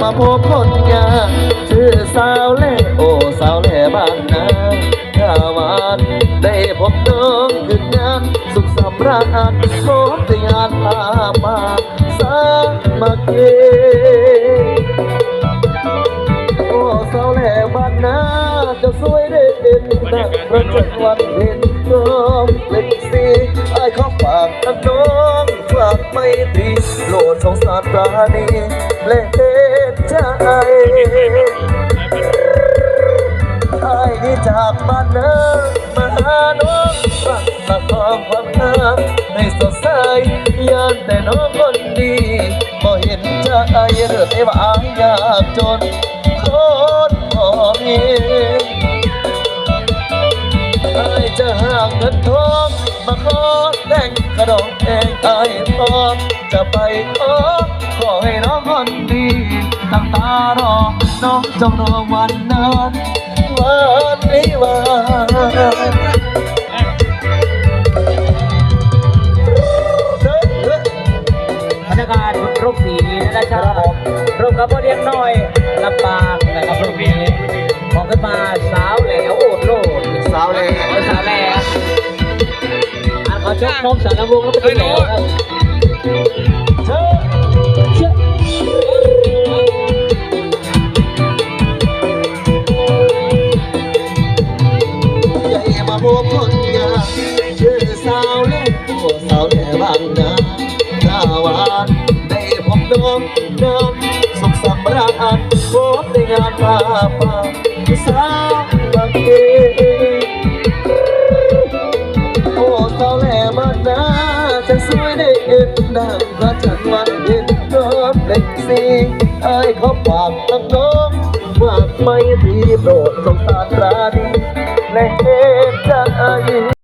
มาพบคนงานชื่อสาวเล่โอสาวเล่บ้านนาข้าวานได้พบน้องขึ้นงานสุขสำราญพบแต่งานพามาสามาเกโอ้สาวแหล่บ้านนาจะสวยได้เด่นนะพระจันวันเพ็ญน้องเล็กสีไอ้ขอฝากน้องฝากไม่ตรีโลดสงสารปราณีและายนี่จากบ้านนามาหาน้องฝากตะคองความงามให้สดใสยานแต่น้องคนดีบ่เห็นใจเรื่องไอ้ว่าอายยากจนคนพอมีไอจะห่างเงินทองมาขอแต่งกระดองเองไอ้พร้อมจะไปขอขอให้น้องคนดีตั้งตารอน้องจงรอวันนั้น บรรยากาศรูปสีนะครับรูปกับพ่อเลี้ยงน้อยลำปางนะครับรูปนี้ของขึ้นมาสาวแหลวโอดโลดสาวเลยเออสาวแหลวอะขอเชิญพรมสารวงศ์แล้วก็เป็นแหลวครับเชิญเชื่อใหญ่มาพบคนงาชื่อสาวเล่โอ้สาวแหล่บ้านนาานได้พบน้องน้ำสุขสำราญพบในงานป่าป่าสาวบางเกโอ้สาวแหล่บ้านนาจะสวยได้เอ็นดังพระจันทร์วันเพ็น้องเล็กสีไอ้ายขอฝากนักน้องฝาไม่ตรีโปรดสงสารราณีและ